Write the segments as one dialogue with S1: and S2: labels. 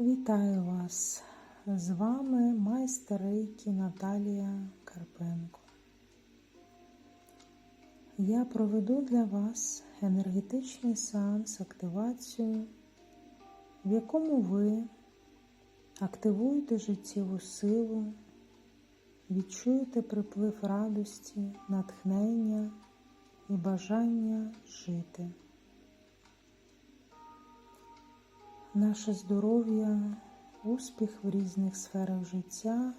S1: Вітаю вас! З вами майстер Рейкі Наталія Карпенко. Я проведу для вас енергетичний сеанс активацію, в якому ви активуєте життєву силу, відчуєте приплив радості, натхнення і бажання жити. Наше здоров'я, успіх в різних сферах життя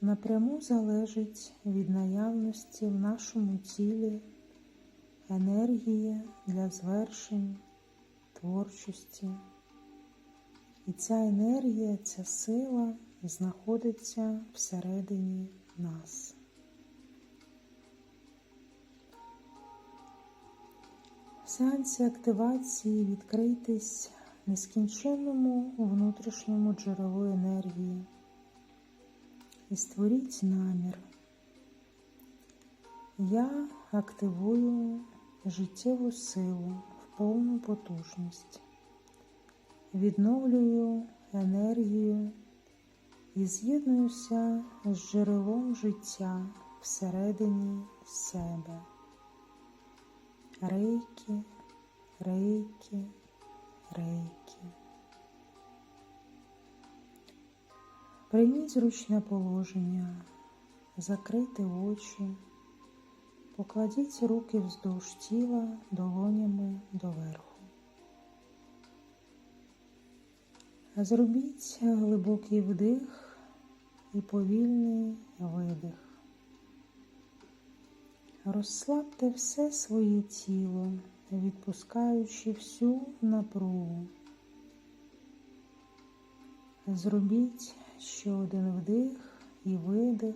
S1: напряму залежить від наявності в нашому тілі енергії для звершень, творчості. І ця енергія, ця сила знаходиться всередині нас. Сеансі активації відкритись нескінченному внутрішньому джерелу енергії і створіть намір. Я активую життєву силу в повну потужність, відновлюю енергію і з'єднуюся з джерелом життя всередині себе. Рейки, рейки, рейки. Прийміть зручне положення, закрийте очі, покладіть руки вздовж тіла долонями доверху. Зробіть глибокий вдих і повільний видих. Розслабте все своє тіло, відпускаючи всю напругу. Зробіть ще один вдих і видих,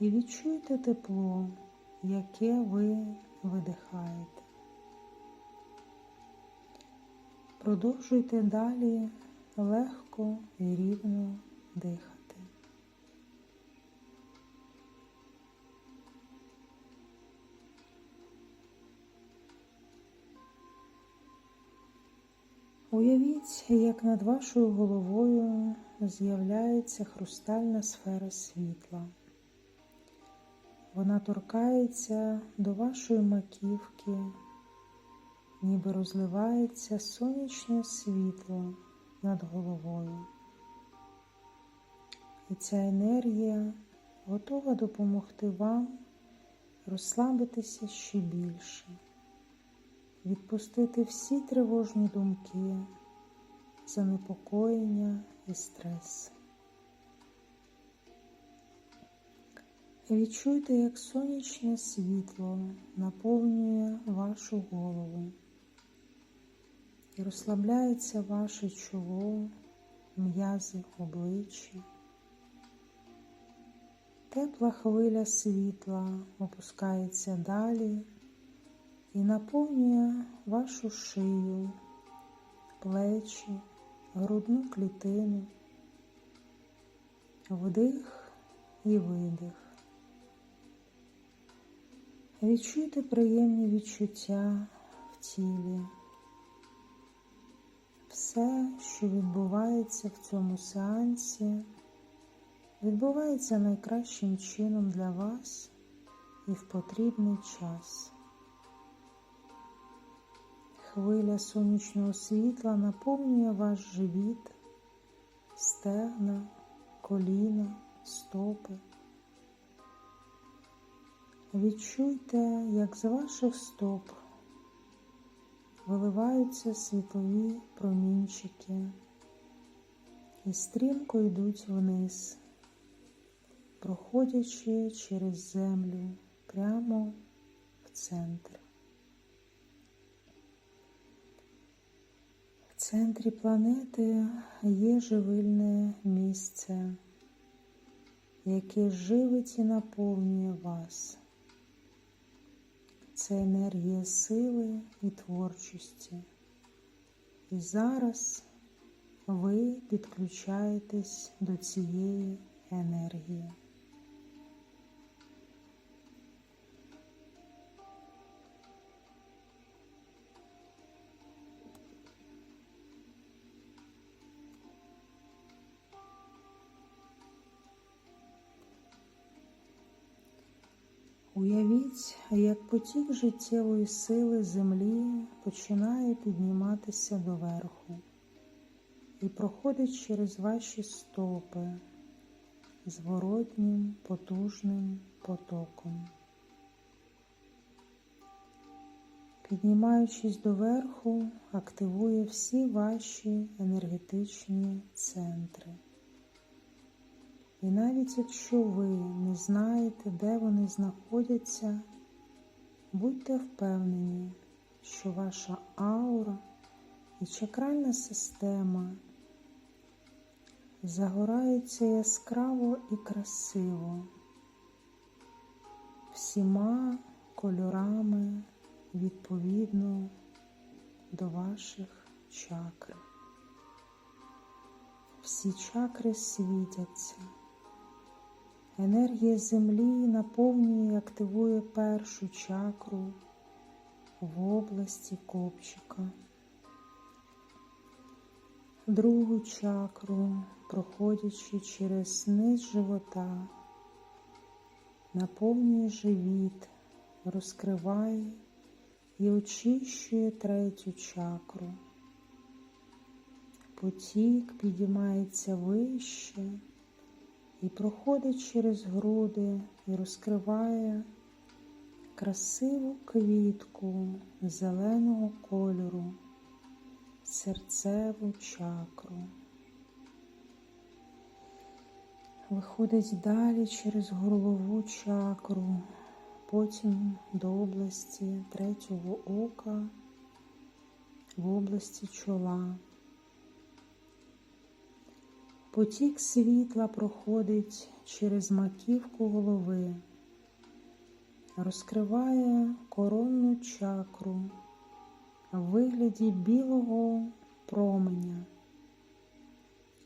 S1: і відчуйте тепло, яке ви видихаєте. Продовжуйте далі легко і рівно дихати. Уявіть, як над вашою головою з'являється хрустальна сфера світла. Вона торкається до вашої маківки, ніби розливається сонячне світло над головою. І ця енергія готова допомогти вам розслабитися ще більше відпустити всі тривожні думки, занепокоєння і стрес. Відчуйте, як сонячне світло наповнює вашу голову і розслабляється ваше чоло, м'язи обличчя. Тепла хвиля світла опускається далі і наповнює вашу шию, плечі, грудну клітину, вдих і видих. Відчуйте приємні відчуття в тілі. Все, що відбувається в цьому сеансі, відбувається найкращим чином для вас і в потрібний час. Хвиля сонячного світла наповнює ваш живіт, стегна, коліна, стопи. Відчуйте, як з ваших стоп виливаються світлові промінчики і стрімко йдуть вниз, проходячи через землю прямо в центр. Центрі планети є живильне місце, яке живить і наповнює вас. Це енергія сили і творчості. І зараз ви підключаєтесь до цієї енергії. Уявіть, як потік життєвої сили землі починає підніматися доверху і проходить через ваші стопи зворотнім потужним потоком. Піднімаючись доверху, активує всі ваші енергетичні центри. І навіть якщо ви не знаєте, де вони знаходяться, будьте впевнені, що ваша аура і чакральна система загораються яскраво і красиво, всіма кольорами відповідно до ваших чакр. Всі чакри світяться. Енергія землі наповнює і активує першу чакру в області копчика, другу чакру, проходячи через низ живота, наповнює живіт, розкриває і очищує третю чакру. Потік підіймається вище і проходить через груди і розкриває красиву квітку зеленого кольору, серцеву чакру. Виходить далі через горлову чакру, потім до області третього ока, в області чола. Потік світла проходить через маківку голови, розкриває коронну чакру в вигляді білого променя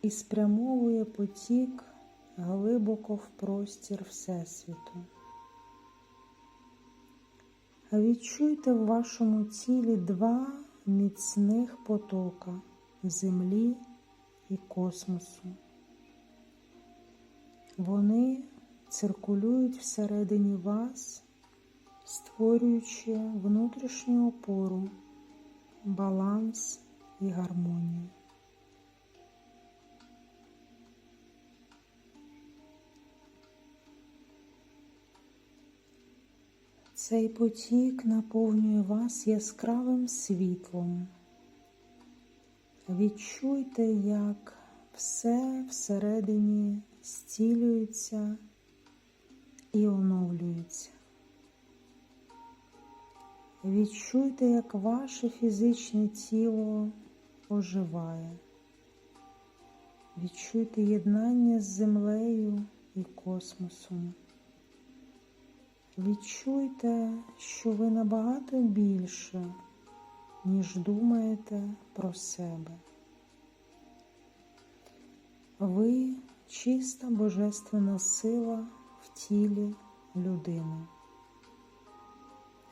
S1: і спрямовує потік глибоко в простір Всесвіту. Відчуйте в вашому тілі два міцних потока землі і космосу. Вони циркулюють всередині вас, створюючи внутрішню опору, баланс і гармонію. Цей потік наповнює вас яскравим світлом. Відчуйте, як все всередині зцілюється і оновлюється. Відчуйте, як ваше фізичне тіло оживає. Відчуйте єднання з землею і космосом. Відчуйте, що ви набагато більше, ніж думаєте про себе. Ви чиста божественна сила в тілі людини.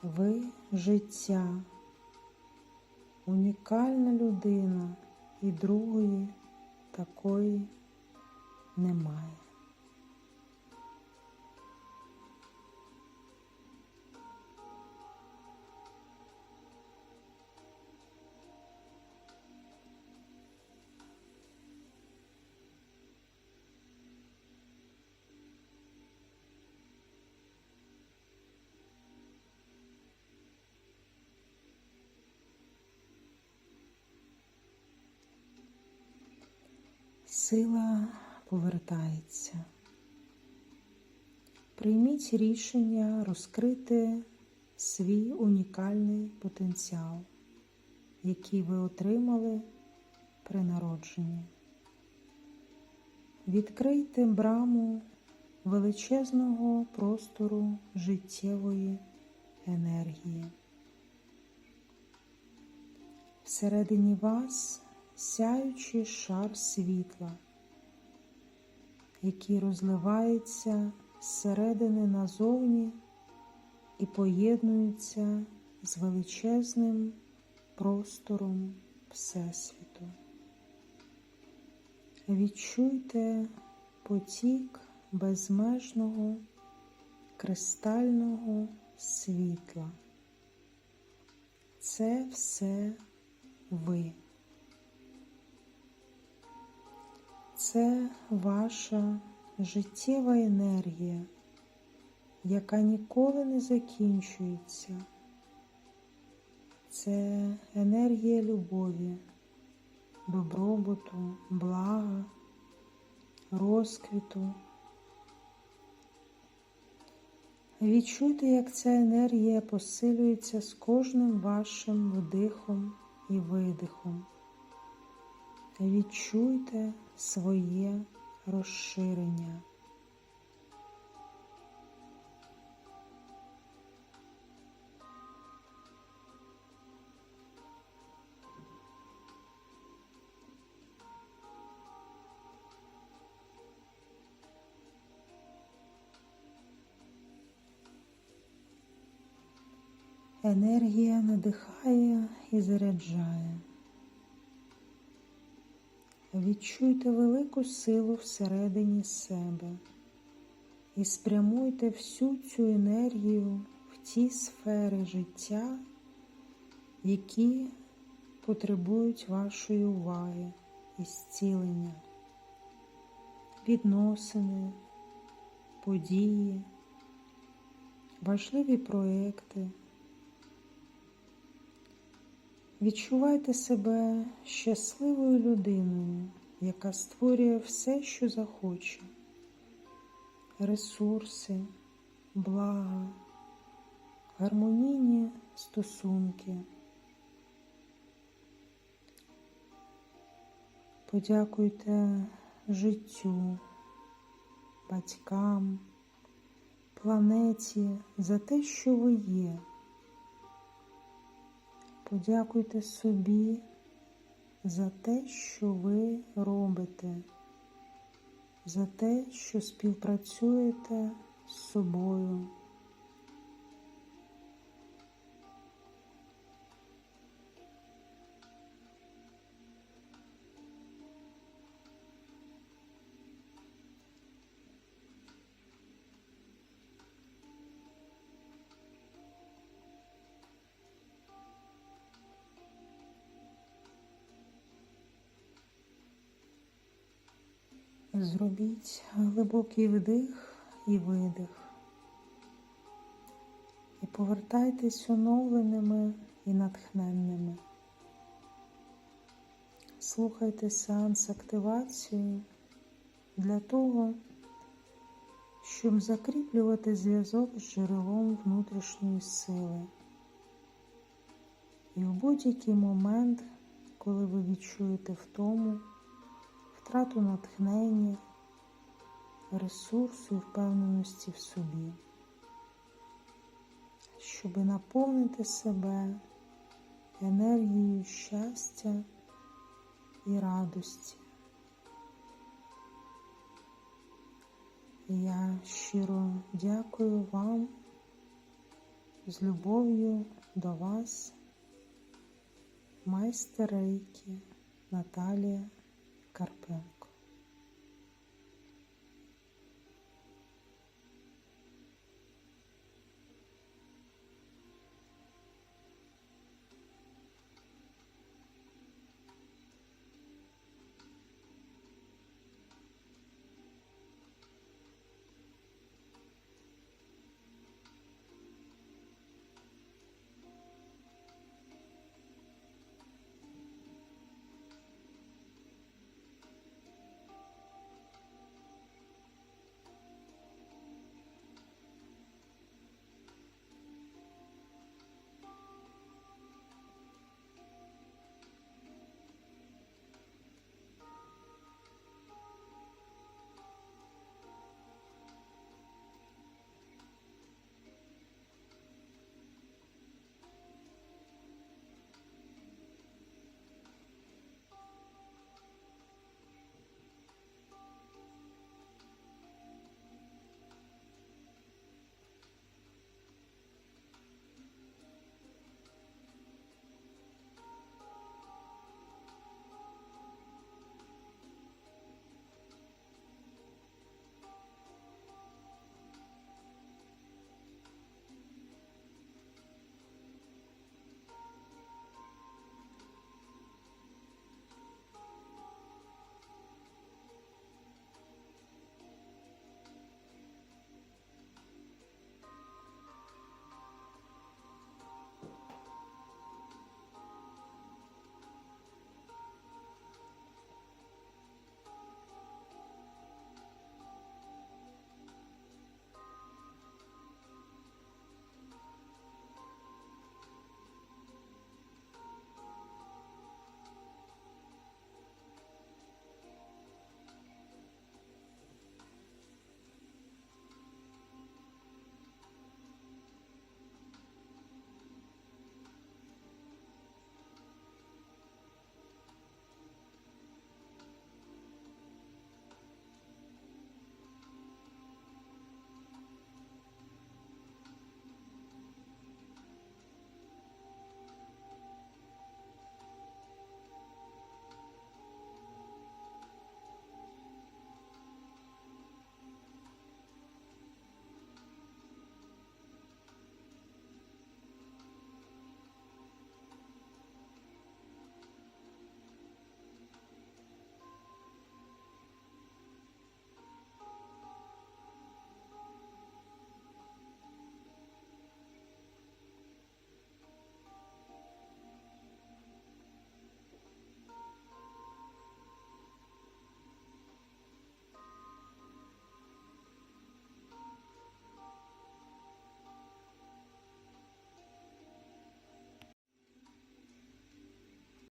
S1: Ви життя, унікальна людина і другої такої немає. Сила повертається. Прийміть рішення розкрити свій унікальний потенціал, який ви отримали при народженні. Відкрийте браму величезного простору життєвої енергії. Всередині вас сяючий шар світла, який розливається зсередини назовні і поєднується з величезним простором Всесвіту. Відчуйте потік безмежного кристального світла. Це все ви. Це ваша життєва енергія, яка ніколи не закінчується. Це енергія любові, добробуту, блага, розквіту. Відчуйте, як ця енергія посилюється з кожним вашим вдихом і видихом. Відчуйте своє розширення. Енергія надихає і заряджає. Відчуйте велику силу всередині себе і спрямуйте всю цю енергію в ті сфери життя, які потребують вашої уваги і зцілення, відносини, події, важливі проекти. Відчувайте себе щасливою людиною, яка створює все, що захоче, ресурси, блага, гармонійні стосунки. Подякуйте життю, батькам, планеті за те, що ви є. Подякуйте собі за те, що ви робите, за те, що співпрацюєте з собою. Зробіть глибокий вдих і видих. І повертайтесь оновленими і натхненними. Слухайте сеанс активації для того, щоб закріплювати зв'язок з джерелом внутрішньої сили. І в будь-який момент, коли ви відчуєте втому, втрату натхнення, ресурсу і впевненості в собі, щоб наповнити себе енергією щастя і радості. Я щиро дякую вам з любов'ю до вас, майстер Рейкі Наталія Karba